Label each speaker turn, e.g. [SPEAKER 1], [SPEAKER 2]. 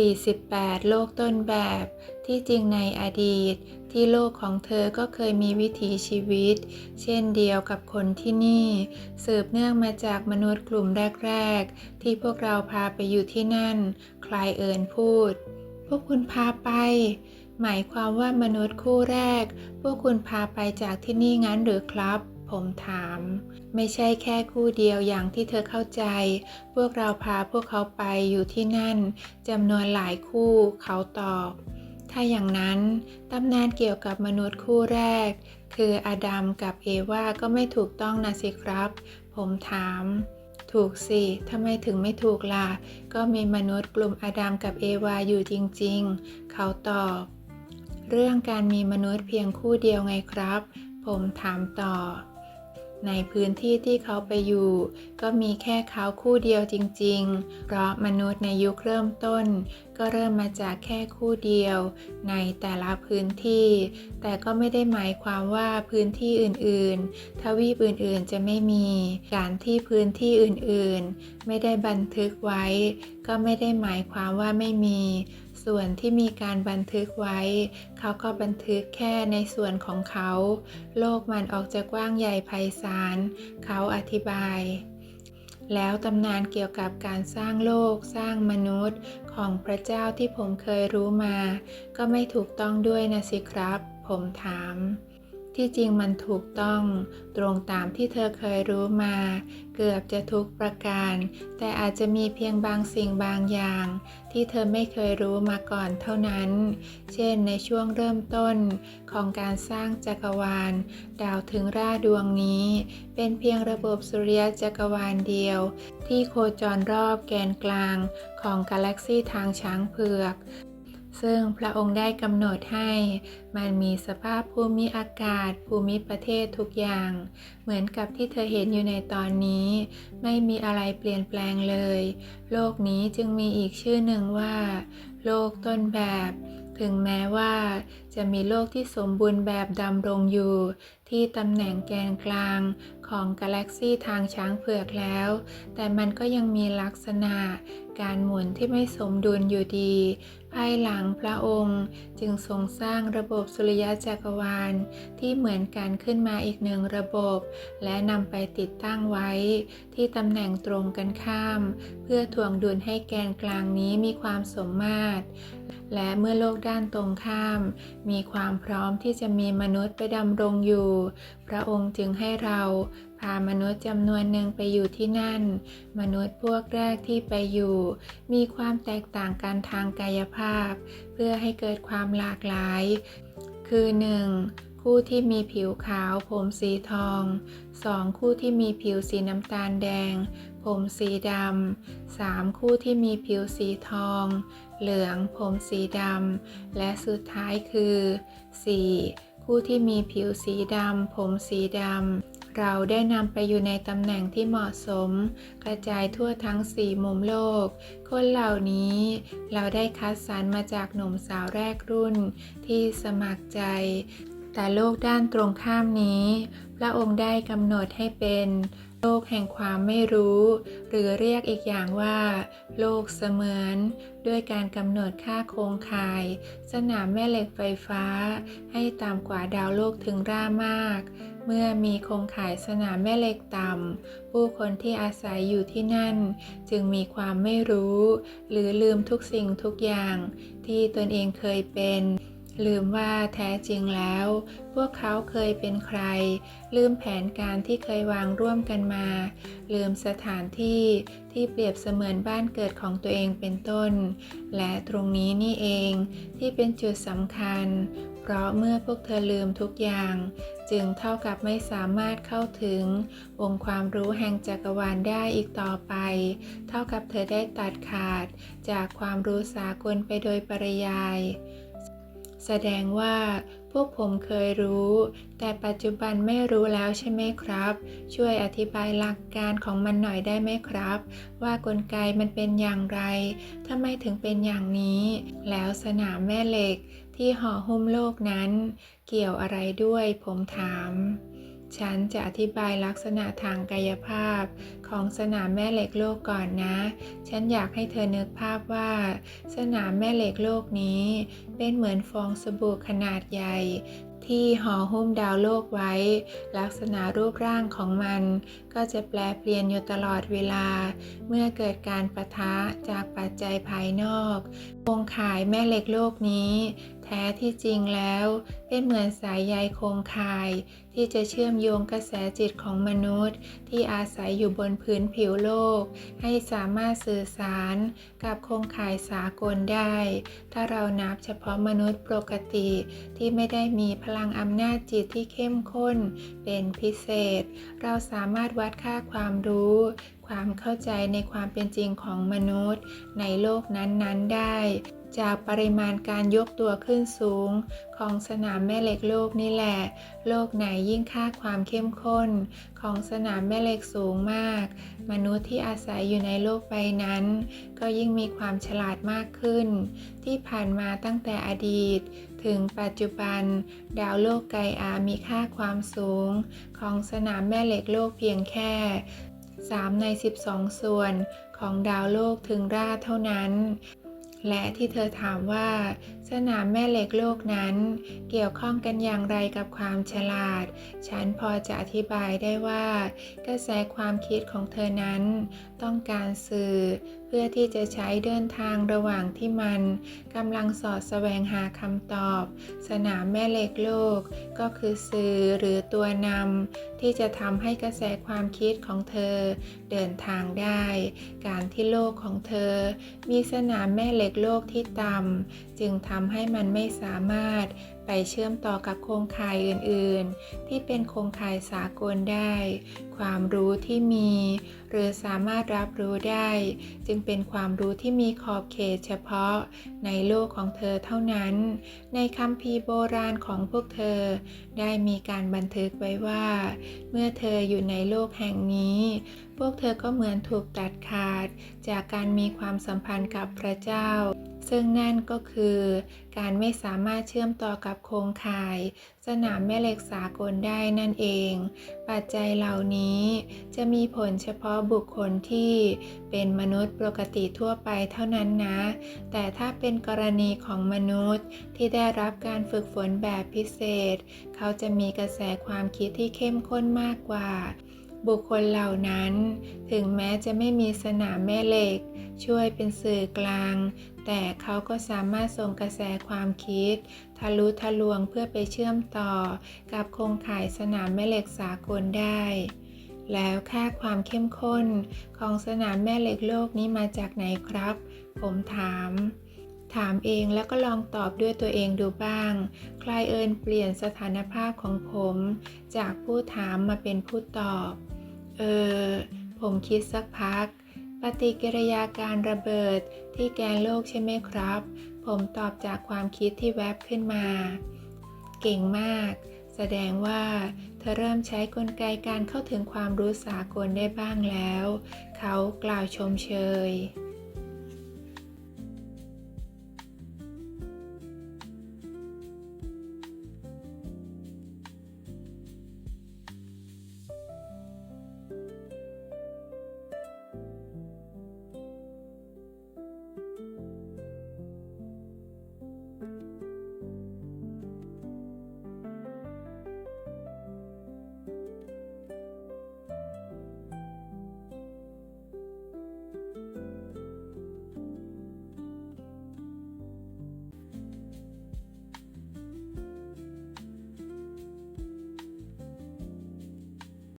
[SPEAKER 1] 48 โลกต้นแบบที่จริงในอดีต ที่โลกของเธอก็เคยมีวิถีชีวิต เช่นเดียวกับคนที่นี่ สืบเนื่องมาจากมนุษย์กลุ่มแรก ๆ ที่พวกเราพาไปอยู่ที่นั่น ใครเอิญพูด พวกคุณพาไป หมายความว่ามนุษย์คู่แรก พวกคุณพาไปจากที่นี่งั้นหรือครับ ผมถาม ไม่ใช่แค่คู่เดียวอย่างที่เธอเข้าใจ พวกเราพาพวกเขาไปอยู่ที่นั่นจำนวนหลายคู่เขาตอบ ถ้าอย่างนั้นตำนานเกี่ยวกับมนุษย์คู่แรก คืออาดัมกับเอวาก็ไม่ถูกต้องนะสิครับ ผมถามถูกสิทำไมถึงไม่ถูกล่ะ ก็มีมนุษย์กลุ่มอาดัมกับเอวาอยู่จริงๆ เขาตอบ เรื่องการมีมนุษย์เพียงคู่เดียวไงครับ ผมถามต่อ ในพื้นที่ที่เขาไปอยู่ ก็มีแค่เขาคู่เดียวจริง ๆ เพราะมนุษย์ในยุคเริ่มต้น ก็เริ่มมาจากแค่คู่เดียว ในแต่ละพื้นที่ แต่ก็ไม่ได้หมายความว่าพื้นที่อื่นๆ ทวีปอื่นๆจะไม่มี การที่พื้นที่อื่นๆ ไม่ได้บันทึกไว้ ก็ไม่ได้หมายความว่าไม่มี ส่วนที่มีการบันทึกไว้ เขาก็บันทึกแค่ในส่วนของเขา โลกมันออกจะกว้างใหญ่ไพศาล เขาอธิบาย แล้วตำนานเกี่ยวกับการสร้างโลกสร้างมนุษย์ของพระเจ้าที่ผมเคยรู้มา ก็ไม่ถูกต้องด้วยนะสิครับ ผมถาม ที่จริงมันถูกต้องตรงตามที่เธอเคยรู้มา เกือบจะทุกประการ แต่อาจจะมีเพียงบางสิ่งบางอย่าง ที่เธอไม่เคยรู้มาก่อนเท่านั้น เช่นในช่วงเริ่มต้นของการสร้างจักรวาล ดาวถึงราดวงนี้ เป็นเพียงระบบสุริยะจักรวาลเดียว ที่โคจรรอบแกนกลางของกาแล็กซีทางช้างเผือก ซึ่งพระองค์ได้กำหนดให้มันมีสภาพภูมิอากาศ ภูมิประเทศทุกอย่าง เหมือนกับที่เธอเห็นอยู่ในตอนนี้ ไม่มีอะไรเปลี่ยนแปลงเลย โลกนี้จึงมีอีกชื่อหนึ่งว่า โลกต้นแบบ ถึงแม้ว่าจะมีโลกที่สมบูรณ์แบบดำรงอยู่ ที่ตำแหน่งแกนกลางของกาแล็กซีทางช้างเผือกแล้ว แต่มันก็ยังมีลักษณะการหมุนที่ไม่สมดุลอยู่ดี ภายหลังพระองค์จึงทรงสร้างระบบสุริยะจักรวาลที่เหมือนกันขึ้นมาอีกหนึ่งระบบ และนำไปติดตั้งไว้ ที่ตำแหน่งตรงกันข้าม เพื่อทวงดุลให้แกนกลางนี้มีความสมมาตร และเมื่อโลกด้านตรงข้าม มีความพร้อมที่จะมีมนุษย์ไปดำรงอยู่ พระองค์จึงให้เราพามนุษย์จำนวนหนึ่งไปอยู่ที่นั่น มนุษย์พวกแรกที่ไปอยู่ มีความแตกต่างกันทางกายภาพ เพื่อให้เกิดความหลากหลาย คือ 1. คู่ที่มีผิวขาวผมสีทอง 2. คู่ที่มีผิวสีน้ำตาลแดง ผมสีดำ 3. คู่ที่มีผิวสีทอง เหลือง ผมสีดำ และสุดท้ายคือ 4. คู่ที่มีผิวสีดำ ผมสีดำ เราได้นำไปอยู่ในตำแหน่งที่เหมาะสม กระจายทั่วทั้งสี่มุมโลก คนเหล่านี้เราได้คัดสรรมาจากหนุ่มสาวแรกรุ่นที่สมัครใจ แต่โลกด้านตรงข้ามนี้ พระองค์ได้กำหนดให้เป็นโลกแห่งความไม่รู้ หรือเรียกอีกอย่างว่า โลกเสมือน ด้วยการกำหนดค่าโครงข่าย สนามแม่เหล็กไฟฟ้า ให้ต่ำกว่าดาวโลกถึงร่ามาก เมื่อมีโครงข่ายสนามแม่เหล็กต่ำผู้คนที่อาศัยอยู่ที่นั่น จึงมีความไม่รู้ หรือลืมทุกสิ่งทุกอย่าง ที่ตนเองเคยเป็น ลืมว่าแท้จริงแล้ว พวกเขาเคยเป็นใคร ลืมแผนการที่เคยวางร่วมกันมา ลืมสถานที่ที่เปรียบเสมือนบ้านเกิดของตัวเองเป็นต้น และตรงนี้นี่เองที่เป็นจุดสำคัญ เพราะเมื่อพวกเธอลืมทุกอย่าง จึงเท่ากับไม่สามารถเข้าถึง องค์ความรู้แห่งจักรวาลได้อีกต่อไป เท่ากับเธอได้ตัดขาด จากความรู้สากลไปโดยปริยาย แสดงว่าพวกผมเคยรู้ แต่ปัจจุบันไม่รู้แล้วใช่ไหมครับ ช่วยอธิบายหลักการของมันหน่อยได้ไหมครับ ว่ากลไกมันเป็นอย่างไรทำไมถึงเป็นอย่างนี้ แล้วสนามแม่เหล็กที่ห่อหุ้มโลกนั้น เกี่ยวอะไรด้วยผมถาม ฉันจะอธิบายลักษณะทางกายภาพ ของสนามแม่เหล็กโลกก่อนนะ ฉันอยากให้เธอนึกภาพว่า สนามแม่เหล็กโลกนี้ เป็นเหมือนฟองสบู่ขนาดใหญ่ที่ห่อหุ้มดาวโลกไว้ ลักษณะรูปร่างของมัน ก็จะแปลเปลี่ยนอยู่ตลอดเวลา เมื่อเกิดการประทะจากปัจจัยภายนอกโครงข่ายแม่เหล็กโลกนี้ ท้ที่จริงแล้ว เป็นเหมือนสายใยโครงข่าย ที่จะเชื่อมโยงกระแสจิตของมนุษย์ ที่อาศัยอยู่บนพื้นผิวโลก ให้สามารถสื่อสารกับโครงข่ายสากลได้ ถ้าเรานับเฉพาะมนุษย์ปกติที่ไม่ได้มีพลังอำนาจจิตที่เข้มข้น เป็นพิเศษ เราสามารถวัดค่าความรู้ความเข้าใจในความเป็นจริงของมนุษย์ในโลกนั้นๆได้ จากปริมาณการยกตัวขึ้นสูง ของสนามแม่เหล็กโลกนี่แหละ โลกไหนยิ่งค่าความเข้มข้น ของสนามแม่เหล็กสูงมาก มนุษย์ที่อาศัยอยู่ในโลกใบนั้น ก็ยิ่งมีความฉลาดมากขึ้น ที่ผ่านมาตั้งแต่อดีต ถึงปัจจุบัน ดาวโลกไกอามีค่าความสูง ของสนามแม่เหล็กโลกเพียงแค่ 3 ใน 12 ส่วนของดาวโลกถึงราเท่านั้น และที่เธอถามว่า สนามแม่เหล็กโลกนั้น เกี่ยวข้องกันอย่างไรกับความฉลาด ฉันพอจะอธิบายได้ว่า กระแสความคิดของเธอนั้น ต้องการสื่อ เพื่อที่จะใช้เดินทางระหว่างที่มันกำลังสอดแสวงหาคำตอบ สนามแม่เหล็กโลก ก็คือสื่อหรือตัวนำที่จะทำให้กระแสความคิดของเธอ เดินทางได้ การที่โลกของเธอ มีสนามแม่เหล็กโลกที่ต่ำจึงทำำให้มันไม่สามารถไปเชื่อมต่อกับโครงข่ายอื่นๆ ที่เป็นโครงข่ายสากลได้ ความรู้ที่มี หรือสามารถรับรู้ได้ จึงเป็นความรู้ที่มีขอบเขตเฉพาะในโลกของเธอเท่านั้น ในคัมภีโบราณของพวกเธอ ได้มีการบันทึกไว้ว่า เมื่อเธออยู่ในโลกแห่งนี้ พวกเธอก็เหมือนถูกตัดขาด จากการมีความสัมพันธ์กับพระเจ้า ซึ่งนั่นก็คือ การไม่สามารถเชื่อมต่อกับโครงข่าย สนามแม่เหล็กสากลได้นั่นเอง ปัจจัยเหล่านี้จะมีผลเฉพาะบุคคลที่เป็นมนุษย์ปกติทั่วไปเท่านั้นนะ แต่ถ้าเป็นกรณีของมนุษย์ที่ได้รับการฝึกฝนแบบพิเศษ เขาจะมีกระแสความคิดที่เข้มข้นมากกว่า บุคคลเหล่านั้น ถึงแม้จะไม่มีสนามแม่เหล็ก ช่วยเป็นสื่อกลาง แต่เขาก็สามารถส่งกระแสความคิด ทะลุทะลวงเพื่อไปเชื่อมต่อ กับโครงข่ายสนามแม่เหล็กสากลได้ แล้วค่าความเข้มข้นของสนามแม่เหล็กโลกนี้มาจากไหนครับ ผมถามถามเองแล้วก็ลองตอบด้วยตัวเองดูบ้าง ใครเอินเปลี่ยนสถานภาพของผม จากผู้ถามมาเป็นผู้ตอบ เออ ผมคิดสักพัก ปฏิกิริยาการระเบิดที่แกนโลกใช่ไหมครับ ผมตอบจากความคิดที่แวบขึ้นมา เก่งมาก แสดงว่าเธอเริ่มใช้กลไกการเข้าถึงความรู้สากลได้บ้างแล้ว เขากล่าวชมเชย